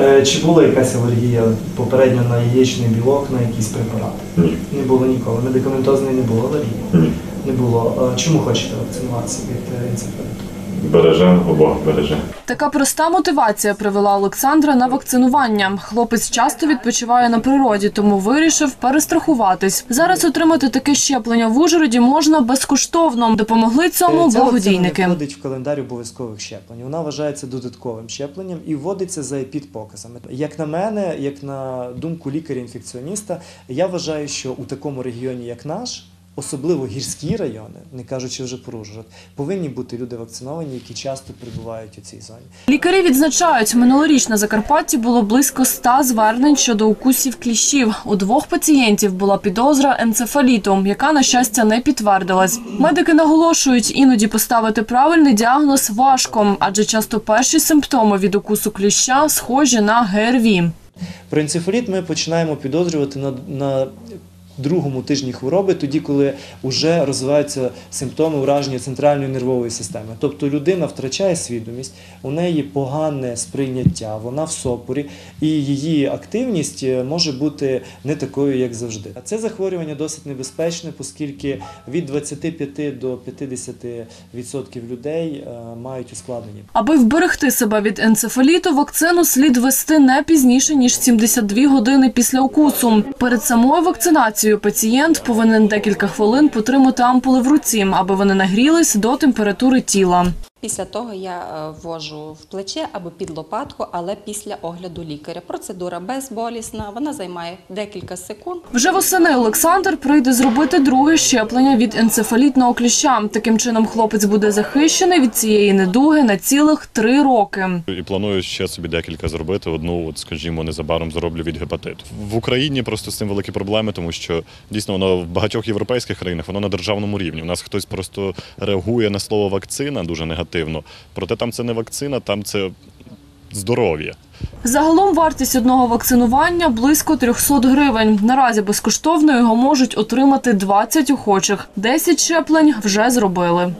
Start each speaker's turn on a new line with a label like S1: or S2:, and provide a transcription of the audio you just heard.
S1: Е, Чи була якась алергія попередньо на яєчний білок, на якісь препарати?
S2: Ні.
S1: Не було ніколи. Медикаментозної не було алергії.
S2: Ні.
S1: Не було. Чому хочете вакцинуватися від енцефаліту?
S2: Береже, обох береже.
S3: Така проста мотивація привела Олександра на вакцинування. Хлопець часто відпочиває на природі, тому вирішив перестрахуватись. Зараз отримати таке щеплення в Ужгороді можна безкоштовно. Допомогли цьому
S1: Ця
S3: благодійники.
S1: не входить в календар обов'язкових щеплень. Вона вважається додатковим щепленням і вводиться за епідпоказами. Як на мене, як на думку лікаря-інфекціоніста, я вважаю, що у такому регіоні, як наш, особливо гірські райони, не кажучи вже про Ужгород, повинні бути люди вакциновані, які часто перебувають у цій зоні.
S3: Лікарі відзначають, минулоріч на Закарпатті було близько ста звернень щодо укусів кліщів. У двох пацієнтів була підозра енцефаліту, яка на щастя не підтвердилась. Медики наголошують, іноді поставити правильний діагноз важко, адже часто перші симптоми від укусу кліща схожі на ГРВІ.
S1: Про енцефаліт ми починаємо підозрювати на, на другому тижні хвороби, тоді, коли вже розвиваються симптоми ураження центральної нервової системи. Тобто людина втрачає свідомість, у неї погане сприйняття, вона в сопорі, і її активність е, може бути не такою, як завжди. А це захворювання досить небезпечне, оскільки від 25 до 50% людей е, мають ускладнення.
S3: Аби вберегти себе від енцефаліту, вакцину слід ввести не пізніше ніж 72 години після укусу. Перед самою вакцинацією пацієнт повинен декілька хвилин потримати ампули в руці, аби вони нагрілись до температури тіла.
S4: Після того я е, ввожу в плече або під лопатку, але після огляду лікаря. Процедура безболісна, вона займає декілька секунд.
S3: Вже восени Олександр прийде зробити друге щеплення від енцефалітного кліща. Таким чином, хлопець буде захищений від цієї недуги на цілих три роки.
S5: І планую ще собі декілька зробити. Одну, от скажімо, незабаром зроблю від гепатиту. В Україні просто з цим великі проблеми, тому що дійсно воно в багатьох європейських країнах воно на державному рівні. У нас хтось просто реагує на слово вакцина дуже негативно. Проте там це не вакцина, там це здоров'я.
S3: Загалом вартість одного вакцинування близько 300 гривень. Наразі безкоштовно його можуть отримати 20 охочих. 10 щеплень вже зробили.